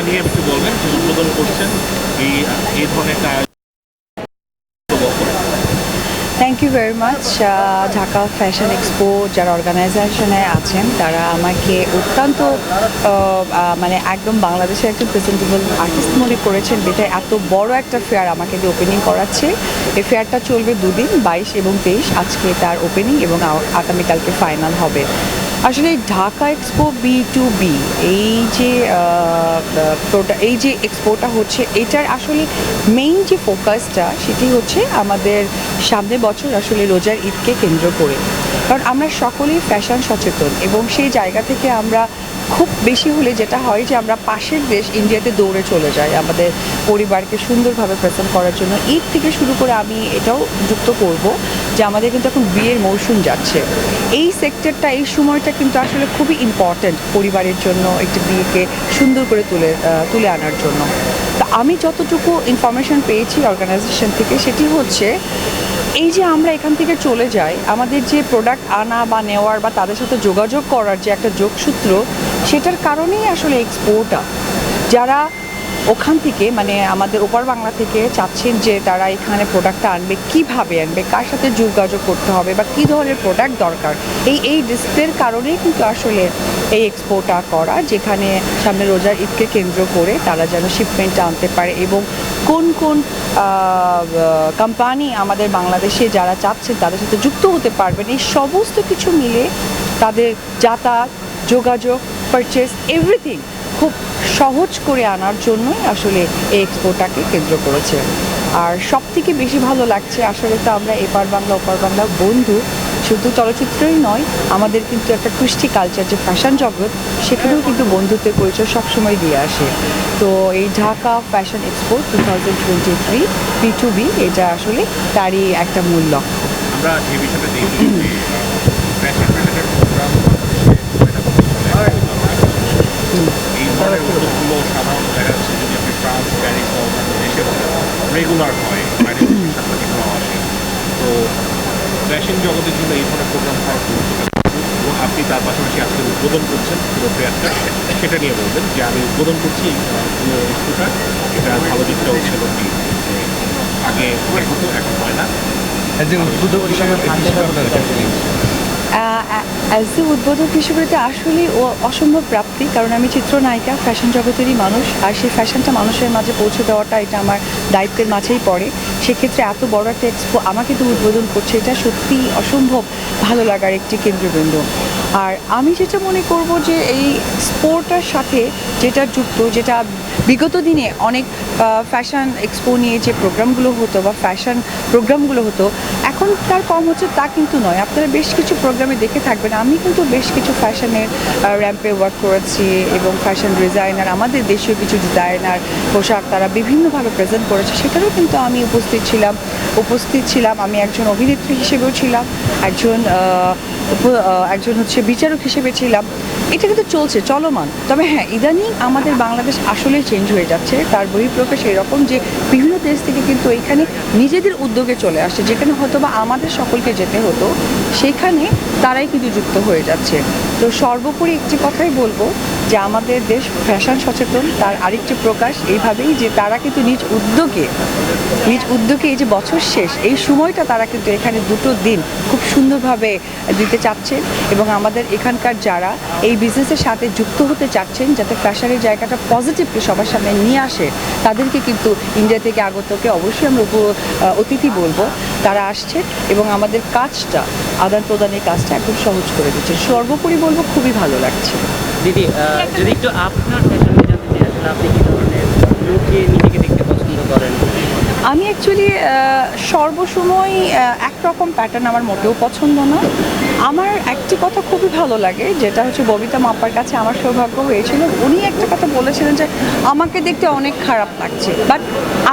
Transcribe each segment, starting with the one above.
এটা নিয়ে একটু বলবেন যে উদ্বোধন করছেন এই এই ধরনের একটা thank you very much Dhaka fashion expo যারা অর্গানাইজেশনে আছেন, তারা আমাকে অত্যন্ত মানে একদম বাংলাদেশের একজন প্রেজেন্টেবল আর্টিস্ট মনে করেছেন, যেটা এত বড় একটা ফেয়ার আমাকে দিয়ে ওপেনিং করাচ্ছে। এই ফেয়ারটা চলবে দুদিন, বাইশ এবং তেইশ, আজকে তার ওপেনিং এবং আগামীকালকে ফাইনাল হবে। আসলে Dhaka expo B to B এই যে এই যে এক্সপোটা হচ্ছে, এটার আসলে মেইন যে ফোকাসটা সেটি হচ্ছে আমাদের সামনে বছর আসলে রোজার ঈদকে কেন্দ্র করে। কারণ আমরা সকলেই ফ্যাশন সচেতন এবং সেই জায়গা থেকে আমরা খুব বেশি হলে যেটা হয় যে আমরা পাশের দেশ ইন্ডিয়াতে দৌড়ে চলে যাই, আমাদের পরিবারকে সুন্দরভাবে প্রেজেন্ট করার জন্য। ঈদ থেকে শুরু করে আমি এটাও যুক্ত করব। যে আমাদের কিন্তু এখন বিয়ের মৌসুম যাচ্ছে। এই সেক্টরটা এই সময়টা কিন্তু আসলে খুবই ইম্পর্ট্যান্ট পরিবারের জন্য একটি বিয়েকে সুন্দর করে তুলে তুলে আনার জন্য। তা আমি যতটুকু ইনফরমেশন পেয়েছি অর্গানাইজেশন থেকে, সেটি হচ্ছে এই যে আমরা এখান থেকে চলে যাই, আমাদের যে প্রোডাক্ট আনা বা নেওয়ার বা তাদের সাথে যোগাযোগ করার যে একটা যোগসূত্র, সেটার কারণেই আসলে এক্সপোর্টটা যারা ওখান থেকে মানে আমাদের ওপার বাংলা থেকে চাচ্ছেন যে তারা এখানে প্রোডাক্টটা আনবে, কীভাবে আনবে, কার সাথে যোগাযোগ করতে হবে বা কী ধরনের প্রোডাক্ট দরকার? এই এই ডিসপ্লের কারণেই কিন্তু আসলে এই এক্সপোটা করা, যেখানে সামনে রোজার ঈদকে কেন্দ্র করে তারা যেন শিপমেন্টটা আনতে পারে এবং কোন কোন কোম্পানি আমাদের বাংলাদেশে যারা চাচ্ছেন তাদের সাথে যুক্ত হতে পারবেন। এই সমস্ত কিছু মিলে তাদের যাতায়াত, যোগাযোগ পারচেস এভরিথিং খুব সহজ করে আনার জন্যই আসলে এই এক্সপোটাকে কেন্দ্র করেছে। আর সব থেকে বেশি ভালো লাগছে আসলে তো আমরা এপার বাংলা, ওপার বাংলা বন্ধু। শুধু চলচ্চিত্রই নয়, আমাদের কিন্তু একটা কৃষ্টি কালচার যে ফ্যাশন জগৎ, সেখানেও কিন্তু বন্ধুত্বের পরিচয় সবসময় দিয়ে আসে। তো এই Dhaka fashion expo two thousand twenty three P to B এটা আসলে তারই একটা মূল লক্ষ্য। আমরা দেখি ফ্যাশন রিলেটেড প্রোগ্রাম এই ধরনের উদ্যোগগুলো সাধারণত দেখা যাচ্ছে যদি আপনি ফ্রান্স প্যারিস বা অন্যান্য দেশে রেগুলার হয় বাইরে থেকে সাংবাদিকরাও আসে তো ফ্যাশন জগতের জন্য এই ধরনের প্রোগ্রাম হওয়ার গুরুত্বটা এবং আপনি তার পাশাপাশি আজকে উদ্বোধন করছেন পুরো ফেয়ারটা সেটা নিয়ে বলবেন যে আমি উদ্বোধন করছি পুরো বস্তুটা এটা ভালো দিকটা হচ্ছে কি আগে হতো এখন হয় না। এটা? অ্যাজ এ উদ্বোধক হিসেবে তো আসলেই ও অসম্ভব প্রাপ্তি কারণ আমি চিত্রনায়িকা ফ্যাশন জগতেরই মানুষ আর সেই ফ্যাশনটা মানুষের মাঝে পৌঁছে দেওয়াটা এটা আমার দায়িত্বের মাঝেই পড়ে। সেক্ষেত্রে এত বড় একটা এক্সপো আমাকে তো উদ্বোধন করছে, এটা সত্যি অসম্ভব ভালো লাগার একটি কেন্দ্রবিন্দু। আর আমি যেটা মনে করব যে এই স্পোর্টার সাথে যেটা যুক্ত, যেটা বিগত দিনে অনেক ফ্যাশন এক্সপো নিয়ে যে প্রোগ্রামগুলো হতো বা ফ্যাশন প্রোগ্রামগুলো হতো এখন তার কম হচ্ছে তা কিন্তু নয়। আপনারা বেশ কিছু প্রোগ্রামে দেখে থাকবেন। আমি কিন্তু বেশ কিছু ফ্যাশনের র্যাম্পে ওয়ার্ক করেছি এবং ফ্যাশন ডিজাইনার আমাদের দেশীয় কিছু ডিজাইনার পোশাক তারা বিভিন্নভাবে প্রেজেন্ট করেছে। সেখানেও কিন্তু আমি উপস্থিত ছিলাম। উপস্থিত ছিলাম, আমি একজন অভিনেত্রী হিসেবেও ছিলাম, একজন একজন হচ্ছে বিচারক হিসেবে ছিলাম। এটা কিন্তু চলছে, চলমান। তবে হ্যাঁ ইদানিং আমাদের বাংলাদেশ আসলেই চেঞ্জ হয়ে যাচ্ছে, তার বহিঃপ্রকাশ এরকম যে বিভিন্ন দেশ থেকে কিন্তু এখানে নিজেদের উদ্যোগে চলে আসছে যেখানে হয়তো বা আমাদের সকলকে যেতে হতো, সেখানে তারাই কিন্তু যুক্ত হয়ে যাচ্ছে। তো সর্বোপরি একটি কথাই বলব যে আমাদের দেশ ফ্যাশন সচেতন, তার আরেকটি প্রকাশ এইভাবেই যে তারা কিন্তু নিজ উদ্যোগে নিজ উদ্যোগে এই যে বছর শেষ, এই সময়টা তারা কিন্তু এখানে দুটো দিন খুব সুন্দরভাবে দিতে চাচ্ছেন এবং আমাদের এখানকার যারা এই বিজনেসের সাথে যুক্ত হতে চাচ্ছেন, যাতে ফ্যাশনের জায়গাটা পজিটিভলি সবার সামনে নিয়ে আসে তাদেরকে কিন্তু ইন্ডিয়া থেকে আগতকে অবশ্যই আমরা উপ অতিথি বলব। তারা আসছে এবং আমাদের কাজটা, আদান প্রদানের কাজটা একদম সহজ করে দিচ্ছে। সর্বোপরি বলব খুবই ভালো লাগছে। দিদি যদি একটু আপনার জানতে চাই আপনি কি ধরনের লুকে নিজেকে দেখতে পছন্দ করেন? আমি অ্যাকচুয়ালি সর্বসময় একরকম প্যাটার্ন আমার মোটেও পছন্দ না। আমার একটি কথা খুবই ভালো লাগে, যেটা হচ্ছে ববিতা মাপ্পার কাছে আমার সৌভাগ্য হয়েছিল। উনি একটা কথা বলেছিলেন যে, আমাকে দেখতে অনেক খারাপ লাগছে বাট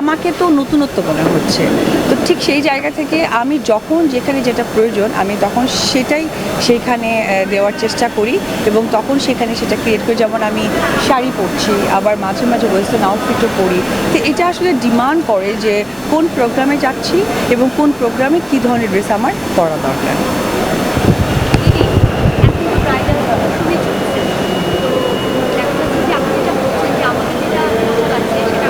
আমাকে তো নতুনত্ব মনে হচ্ছে। তো ঠিক সেই জায়গা থেকে আমি যখন যেখানে যেটা প্রয়োজন, আমি তখন সেটাই সেইখানে দেওয়ার চেষ্টা করি এবং তখন সেখানে সেটা ক্রিয়েট করি। যেমন আমি শাড়ি পরছি, আবার মাঝে মাঝে ওয়েস্টার্ন আউটফিটও পরি। তো এটা আসলে ডিমান্ড করে যে কোন প্রোগ্রামে যাচ্ছি এবং কোন প্রোগ্রামে কী ধরনের ড্রেস আমার পরা দরকার ব্রাইডাল মৌসুমে চলছে তো দেখা যাচ্ছে যে আপনি যেটা বলছেন যে আমাদের যেটা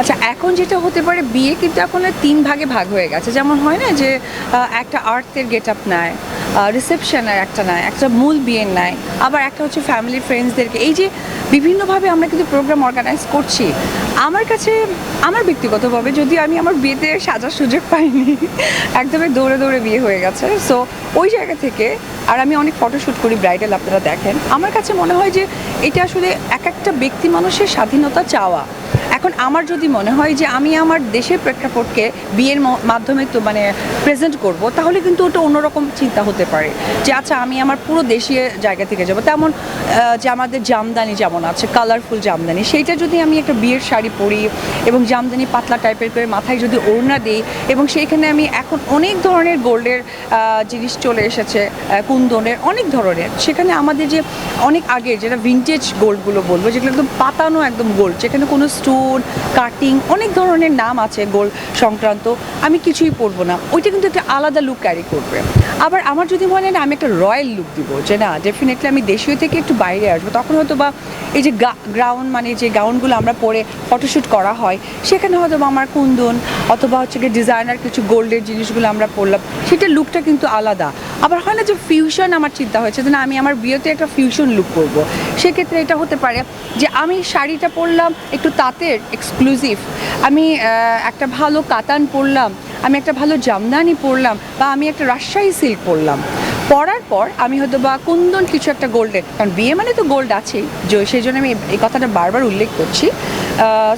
আচ্ছা এখন পারে বিয়ে কিন্তু এখন তিন ভাগে ভাগ হয়ে গেছে। যেমন হয় না যে একটা আর্থের গেট আপ নেয় রিসেপশনের একটা নেয়, একটা মূল বিয়ের নেয়, আবার একটা হচ্ছে ফ্যামিলি ফ্রেন্ডসদেরকে এই যে, বিভিন্নভাবে আমরা কিন্তু প্রোগ্রাম অর্গানাইজ করছি। আমার কাছে, আমার ব্যক্তিগতভাবে যদি আমি আমার বিয়েতে সাজার সুযোগ পাইনি, একদমই দৌড়ে দৌড়ে বিয়ে হয়ে গেছে। সো ওই জায়গা থেকে, আর আমি অনেক ফটোশ্যুট করি ব্রাইডাল আপনারা দেখেন। আমার কাছে মনে হয় যে, এটা আসলে এক একটা ব্যক্তি মানুষের স্বাধীনতা চাওয়া। এখন আমার যদি মনে হয় যে, আমি আমার দেশের প্রেক্ষাপটকে বিয়ের মাধ্যমে তো মানে প্রেজেন্ট করব, তাহলে কিন্তু ওটা অন্যরকম চিন্তা হতে পারে। যে আচ্ছা আমি আমার পুরো দেশীয় জায়গা থেকে যাব। তেমন যে, আমাদের জামদানি যেমন আছে কালারফুল জামদানি, সেইটা যদি আমি একটা বিয়ের পরি এবং জামদানি পাতলা টাইপের করে মাথায় যদি ওড়না দিই এবং সেইখানে আমি এখন অনেক ধরনের গোল্ডের জিনিস চলে এসেছে কুন্দনের অনেক ধরনের। সেখানে আমাদের যে অনেক আগের যেটা ভিনটেজ গোল্ডগুলো বলব, যেগুলো একদম পাতানো একদম গোল্ড, যেখানে কোনো স্টোন কাটিং অনেক ধরনের নাম আছে গোল্ড সংক্রান্ত, আমি কিছুই পরবো না। ওইটা কিন্তু একটা আলাদা লুক ক্যারি করবে। আবার আমার যদি মনে হয় না, আমি একটা রয়্যাল লুক দিব, যে না ডেফিনেটলি আমি দেশীয় থেকে একটু বাইরে আসব, তখন হয়তো বা এই যে গ্রাউন্ড মানে যে গাউনগুলো আমরা পরে ফটোশ্যুট করা হয়, সেখানে হয়তো আমার কুন্দন অথবা হচ্ছে গিয়ে ডিজাইনার কিছু গোল্ডের জিনিসগুলো আমরা পরলাম, সেটা লুকটা কিন্তু আলাদা। আবার হয় না যে ফিউশন আমার চিন্তা হয়েছে যে না, আমি আমার বিয়েতে একটা ফিউশন লুক করব। সেক্ষেত্রে এটা হতে পারে যে আমি শাড়িটা পরলাম একটু তাঁতের এক্সক্লুসিভ আমি একটা ভালো কাতান পরলাম, আমি একটা ভালো জামদানি পরলাম বা আমি একটা রাজশাহী সিল্ক পরলাম। পরার পর আমি হয়তো বা কুন্দন কিছু একটা গোল্ডের কারণ বিয়ে মানে তো গোল্ড আছেই। সেই জন্য আমি এই কথাটা বারবার উল্লেখ করছি।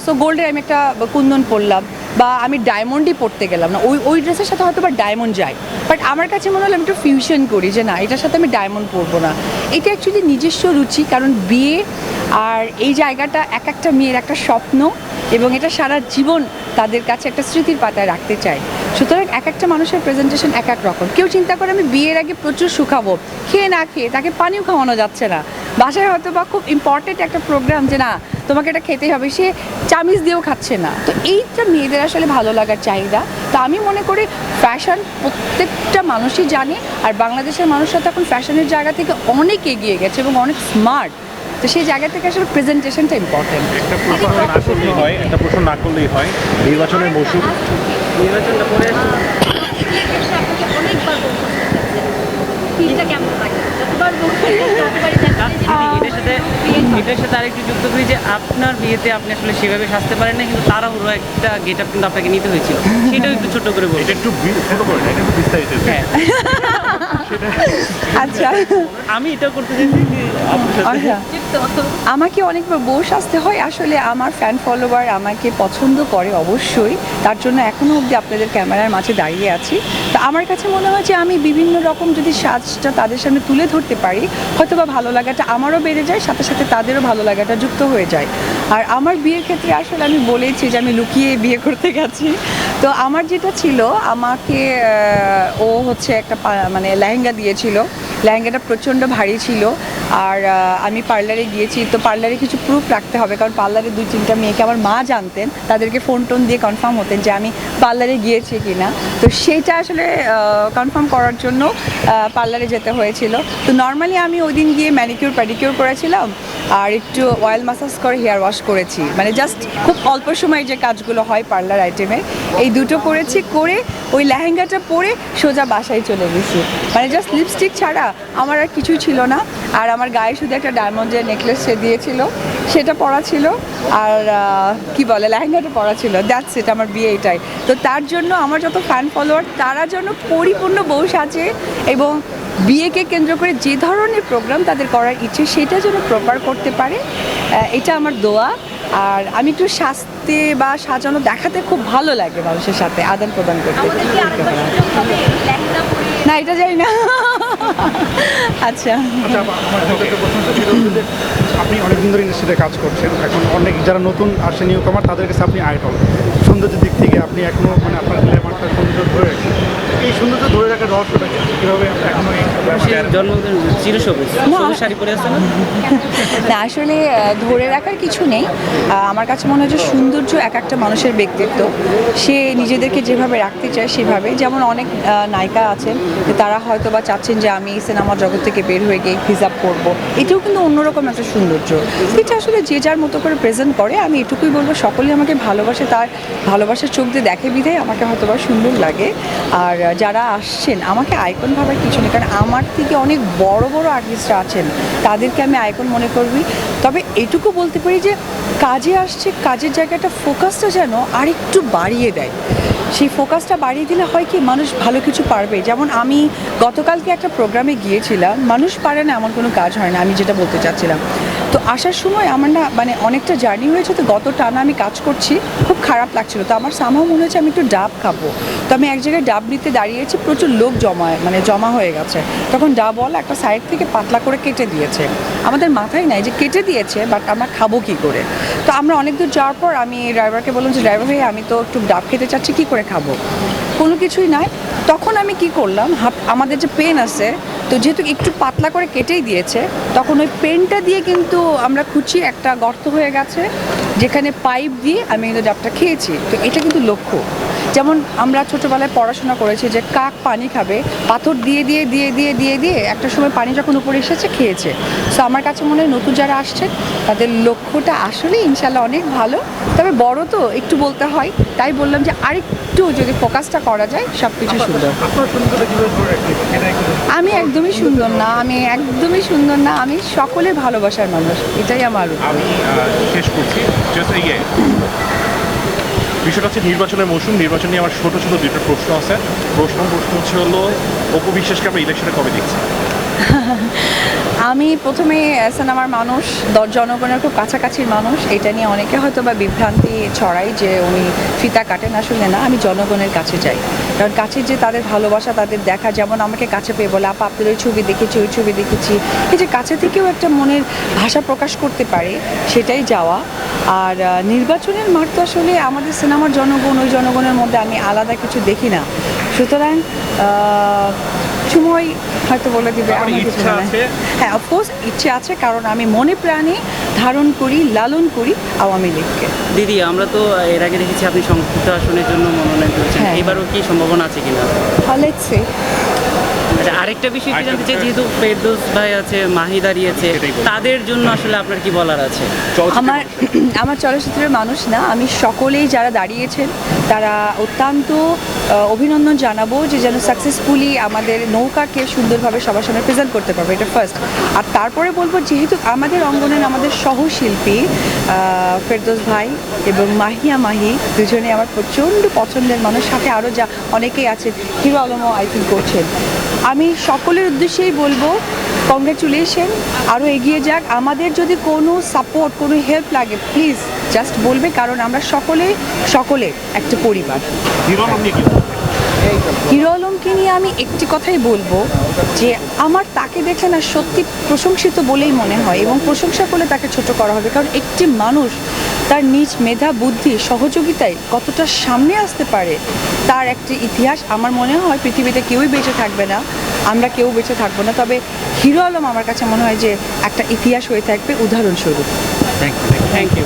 সো গোল্ডের আমি একটা কুন্দন পরলাম বা আমি ডায়মন্ডই পরতে গেলাম না। ওই ওই ড্রেসের সাথে হয়তো বা ডায়মন্ড যাই বাট আমার কাছে মনে হলো আমি একটু ফিউশন করি যে না, এটার সাথে আমি ডায়মন্ড পরবো না। এটা অ্যাকচুয়ালি নিজস্ব রুচি, কারণ বিয়ে আর এই জায়গাটা এক একটা মেয়ের একটা স্বপ্ন এবং এটা সারা জীবন তাদের কাছে একটা স্মৃতির পাতায় রাখতে চাই সুতরাং এক একটা মানুষের প্রেজেন্টেশন এক এক রকম। কেউ চিন্তা করে আমি বিয়ের আগে প্রচুর শুকাবো, খেয়ে না খেয়ে তাকে পানিও খাওয়ানো যাচ্ছে না। বাসায় হয়তো বা খুব ইম্পর্টেন্ট একটা প্রোগ্রাম যে না তোমাকে এটা খেতেই হবে সে চামিচ দিয়েও খাচ্ছে না তো এইটা মেয়েদের আসলে ভালো লাগার চাহিদা তো আমি মনে করি ফ্যাশন প্রত্যেকটা মানুষই জানে আর বাংলাদেশের মানুষরা তো এখন ফ্যাশনের জায়গা থেকে অনেক এগিয়ে গেছে এবং অনেক স্মার্ট তো সেই জায়গা থেকে আসলে প্রেজেন্টেশনটা ইম্পর্টেন্ট একটা প্রশ্ন না করলেই হয় একটা প্রশ্ন না করলেই হয় নির্বাচনের মৌসুম নির্বাচনটা পরে এটার সাথে এটার সাথে আরেকটু যুক্ত করি যে আপনার বিয়েতে আপনি আসলে সেভাবে সাজতে পারেন না কিন্তু তাড়াহুড়ো একটা গেট আপ কিন্তু আপনাকে নিতে হয়েছিল। সেটাও একটু ছোট করে বলবেন এটা একটু ছোট করে এটা একটু বিস্তারিত হ্যাঁ। আচ্ছা। আমি এটা করতে আচ্ছা। আমাকে অনেকবার বউ সাজতে হয় আসলে আমার ফ্যান ফলোয়ার আমাকে পছন্দ করে অবশ্যই। তার জন্য এখনও অবধি আপনাদের ক্যামেরার মাঝে দাঁড়িয়ে আছি। তা আমার কাছে মনে হয় যে আমি বিভিন্ন রকম যদি সাজটা তাদের সামনে তুলে ধরতে পারি হয়তো বা ভালো লাগাটা আমারও বেড়ে যায়, সাথে সাথে তাদেরও ভালো লাগাটা যুক্ত হয়ে যায়। আর আমার বিয়ের ক্ষেত্রে আসলে আমি বলেছি যে আমি লুকিয়ে বিয়ে করতে গেছি। তো আমার যেটা ছিল, আমাকে ও হচ্ছে একটা মানে লেহেঙ্গা দিয়েছিল। লেহেঙ্গাটা প্রচণ্ড ভারী ছিল। আর আমি পার্লারে গিয়েছি, তো পার্লারে কিছু প্রুফ রাখতে হবে, কারণ পার্লারে দুই তিনটা মেয়েকে আমার মা জানতেন, তাদেরকে ফোন টোন দিয়ে কনফার্ম হতেন যে আমি পার্লারে গিয়েছি কি না তো সেইটা আসলে কনফার্ম করার জন্য পার্লারে যেতে হয়েছিল। তো নর্মালি আমি ওই দিন গিয়ে ম্যানিকিউর প্যাডিকিউর করেছিলাম আর একটু অয়েল মাসাজ করে হেয়ার ওয়াশ করেছি। মানে জাস্ট খুব অল্প সময় যে কাজগুলো হয় পার্লার আইটেমে এই দুটো করেছি, করে ওই লেহেঙ্গাটা পরে সোজা বাসায় চলে গেছি। মানে জাস্ট লিপস্টিক ছাড়া আমার আর কিছুই ছিল না। আর আমার গায়ে শুধু একটা ডায়মন্ডের নেকলেস সে দিয়েছিল। সেটা পরা ছিল আর কি বলে লেহেঙ্গাটা পরা ছিল। দ্যাটস ইট আমার বিয়ে এটাই। তো তার জন্য আমার যত ফ্যান ফলোয়ার তারা যেন পরিপূর্ণ বউ সাজে এবং বিয়েকে কেন্দ্র করে যে ধরনের প্রোগ্রাম তাদের করার ইচ্ছে সেটা যেন প্রপার করতে পারে এটা আমার দোয়া। আর আমি একটু সাজতে বা সাজানো দেখাতে খুব ভালো লাগে মানুষের সাথে আদান প্রদান করতে না এটা জানি না। আচ্ছা। আচ্ছা আপনি অনেকদিন ধরে ইন্ডাস্ট্রিতে কাজ করছেন, এখন অনেক যারা নতুন আসে নিউ কামার তাদের কাছে আপনি আইডল, সৌন্দর্যের দিক থেকে আপনি এখনও মানে আপনার গ্ল্যামারটা সৌন্দর্য ধরে রাখছেন এই সৌন্দর্য ধরে রাখার রহস্যটা কি? এখনও জন্মদিন চিরসবুজ শাড়ি পরে আছে না? না আসলে ধরে রাখার কিছু নেই। আমার কাছে মনে হয় যে সৌন্দর্য এক একটা মানুষের ব্যক্তিত্ব। সে নিজেদেরকে যেভাবে রাখতে চায় সেভাবে। যেমন অনেক নায়িকা আছেন তারা হয়তো বা চাচ্ছেন যে আমি সিনেমা জগৎ থেকে বের হয়ে গিয়ে হিসাব করব এটাও কিন্তু অন্যরকম একটা সৌন্দর্য। এটা আসলে যে যার মতো করে প্রেজেন্ট করে আমি এটুকুই বলব সকলেই আমাকে ভালোবাসে তার ভালোবাসার চোখ দিয়ে দেখে বিধায় আমাকে হয়তো বা সুন্দর লাগে। আর যারা আসছেন আমাকে আইকন ভাবার কিছু নেই, কারণ আমার থেকে অনেক বড় বড় আর্টিস্টরা আছেন, তাদেরকে আমি আইকন মনে করবি। তবে এটুকু বলতে পারি যে, কাজে আসছে, কাজের জায়গাটা ফোকাসটা যেন আরেকটু বাড়িয়ে দেয়। সেই ফোকাসটা বাড়িয়ে দিলে হয় কি, মানুষ ভালো কিছু পারবে। যেমন আমি গতকালকে একটা প্রোগ্রামে গিয়েছিলাম, মানুষ পারে না এমন কোনো কাজ হয় না, আমি যেটা বলতে চাচ্ছিলাম। আসার সময় আমার না মানে অনেকটা জার্নি হয়েছে, তো গত টানা আমি কাজ করছি, খুব খারাপ লাগছিল। তো আমার সামাও মনে হচ্ছে আমি একটু ডাব খাব। তো আমি এক জায়গায় ডাব নিতে দাঁড়িয়েছি, প্রচুর লোক জমায় মানে জমা হয়ে গেছে। তখন ডাবওয়ালা একটা সাইড থেকে পাতলা করে কেটে দিয়েছে। আমাদের মাথায় নাই যে কেটে দিয়েছে বাট আমরা খাব কি করে? তো আমরা অনেক দূর যাওয়ার পর আমি ড্রাইভারকে বললাম যে ড্রাইভার ভাই আমি তো একটু ডাব খেতে চাচ্ছি, কি করে খাব? কোনো কিছুই নাই। তখন আমি কি করলাম, হাত, আমাদের যে পেন আছে তো যেহেতু একটু পাতলা করে কেটেই দিয়েছে তখন ওই পেনটা দিয়ে কিন্তু আমরা খুঁচি একটা গর্ত হয়ে গেছে যেখানে পাইপ দিয়ে আমি কিন্তু ডাবটা খেয়েছি। তো এটা কিন্তু লক্ষ্য। যেমন আমরা ছোটোবেলায় পড়াশোনা করেছি যে কাক পানি খাবে পাথর দিয়ে দিয়ে দিয়ে দিয়ে দিয়ে দিয়ে একটা সময় পানি যখন উপরে এসেছে খেয়েছে। সো আমার কাছে মনে হয় নতুন যারা আসছে তাদের লক্ষ্যটা আসলে ইনশাল্লাহ অনেক ভালো। তবে বড় তো একটু বলতে হয় তাই বললাম যে আরেকটু যদি ফোকাসটা করা যায় সব কিছু সুন্দর। আপনার সৌন্দর্যটা একদমই সুন্দর না আমি একদমই সুন্দর না আমি সকলের ভালোবাসার মানুষ এটাই আমার আমি শেষ করছি। বিষয়টা হচ্ছে নির্বাচনের মৌসুম নির্বাচন নিয়ে আমার ছোটো ছোটো দুটো প্রশ্ন আছে। প্রশ্ন প্রশ্ন হচ্ছে হলো অপবিশ্বাসকে আমরা ইলেকশনে কবে দেখছি? আমি প্রথমে এসেন আমার মানুষ জনগণের খুব কাছাকাছির মানুষ। এটা নিয়ে অনেকে হয়তো বা বিভ্রান্তি ছড়াই যে উনি ফিতা কাটেন, আসলে না, আমি জনগণের কাছে যাই। কারণ কাছে যে তাদের ভালোবাসা, তাদের দেখা, যেমন আমাকে কাছে পেয়ে বলে, আপা, আপনাদের ছবি দেখেছি, ওই ছবি দেখেছি। এই যে কাছে থেকেও একটা মনের ভাষা প্রকাশ করতে পারে, সেটাই যাওয়া। আর নির্বাচনের মাঠ তো আসলে আমাদের সিনেমার জনগণ, ওই জনগণের মধ্যে আমি আলাদা কিছু দেখি না। সুতরাং সময় হয়তো বলে দিবে হয়। হ্যাঁ অফকোর্স ইচ্ছে আছে কারণ আমি মনে প্রাণে ধারণ করি লালন করি আওয়ামী লীগকে। দিদি আমরা তো এর আগে দেখেছি আপনি সংযুক্ত আসনের জন্য মনোনয়ন করেছেন। হ্যাঁ। এবারও কি সম্ভাবনা আছে কিনা? লেটস আচ্ছা আরেকটা বিষয় কি জানতে চাই যেহেতু ফেরদৌস ভাই আছে মাহি দাঁড়িয়েছে তাদের জন্য আসলে আপনার কি বলার আছে? আমার আমার চলচ্চিত্রের মানুষ না আমি সকলেই যারা দাঁড়িয়েছেন তারা অত্যন্ত অভিনন্দন জানাব যে যেন সাকসেসফুলি আমাদের নৌকাকে সুন্দরভাবে সবার সামনে প্রেজেন্ট করতে পারব এটা ফার্স্ট আর তারপরে বলব যেহেতু আমাদের অঙ্গনের আমাদের সহশিল্পী ফেরদৌস ভাই এবং মাহিয়া মাহি দুজনে আমার প্রচণ্ড পছন্দের মানুষ সাথে আরও যা অনেকেই আছে হিরো আলমও আই থিঙ্ক করছেন। আমি সকলের উদ্দেশ্যেই বলব কংগ্রেচুলেশন আরও এগিয়ে যাক। আমাদের যদি কোনো সাপোর্ট কোনো হেল্প লাগে প্লিজ জাস্ট বলবে, কারণ আমরা সকলে সকলে একটা পরিবার। হিরো আলমকে নিয়ে আমি একটি কথাই বলব যে আমার তাকে দেখে না সত্যি প্রশংসিত বলেই মনে হয় এবং প্রশংসা করলে তাকে ছোট করা হবে। কারণ একটি মানুষ তার নিজ মেধা, বুদ্ধি, সহযোগিতায় কতটা সামনে আসতে পারে তার একটি ইতিহাস আমার মনে হয় পৃথিবীতে কেউই বেঁচে থাকবে না, আমরা কেউ বেঁচে থাকব না। তবে হিরো আলম আমার কাছে মনে হয় যে একটা ইতিহাস হয়ে থাকবে, উদাহরণস্বরূপ। Thank you thank you